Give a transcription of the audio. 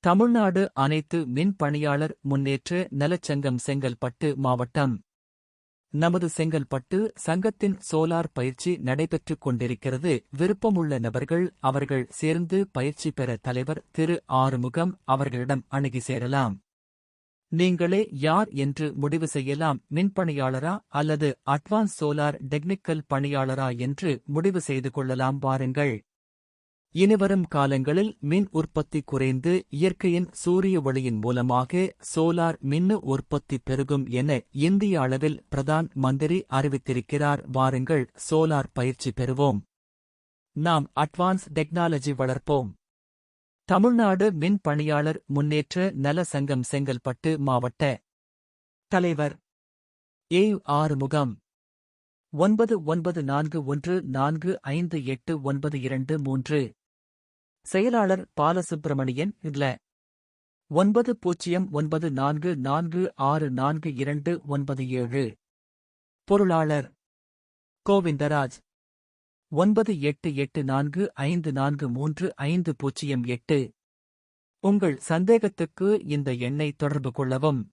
தமிழ்நாடு அனைத்து மின் பணியாளர் முன்னேற்ற நலச்சங்கம் செங்கல்பட்டு மாவட்டம். நமது செங்கல்பட்டு சங்கத்தின் சோலார் பயிற்சி நடைபெற்றுக் கொண்டிருக்கிறது. விருப்பமுள்ள நபர்கள் அவர்கள் சேர்ந்து பயிற்சி பெற தலைவர் திரு. ஆறுமுகம் அவர்களிடம் அணுகி சேரலாம். நீங்களே யார் என்று முடிவு செய்யலாம். மின்பணியாளரா அல்லது அட்வான்ஸ் சோலார் டெக்னிக்கல் பணியாளரா என்று முடிவு செய்து கொள்ளலாம். வாருங்கள். இனிவரும் காலங்களில் மின் உற்பத்தி குறைந்து இயற்கையின் சூரிய ஒளியின் மூலமாக சோலார் மின்னு உற்பத்தி பெருகும் என இந்திய அளவில் பிரதான் மந்திரி அறிவித்திருக்கிறார். வாருங்கள் சோலார் பயிற்சி பெறுவோம். நாம் அட்வான்ஸ் டெக்னாலஜி வளர்ப்போம். தமிழ்நாடு மின் பணியாளர் முன்னேற்ற நல சங்கம் செங்கல்பட்டு மாவட்ட தலைவர். ஏ ஆறுமுகம். ஒன்பது ஒன்பது நான்கு ஒன்று நான்கு ஐந்து எட்டு ஒன்பது இரண்டு மூன்று. செயலாளர் பாலசுப்பிரமணியன் இல்ல. ஒன்பது பூஜ்ஜியம் ஒன்பது நான்கு நான்கு ஆறு நான்கு இரண்டு ஒன்பது ஏழு. பொருளாளர் கோவிந்தராஜ். ஒன்பது எட்டு எட்டு நான்கு ஐந்து நான்கு மூன்று ஐந்து பூஜ்ஜியம் எட்டு. உங்கள் சந்தேகத்துக்கு இந்த எண்ணை தொடர்பு கொள்ளவும்.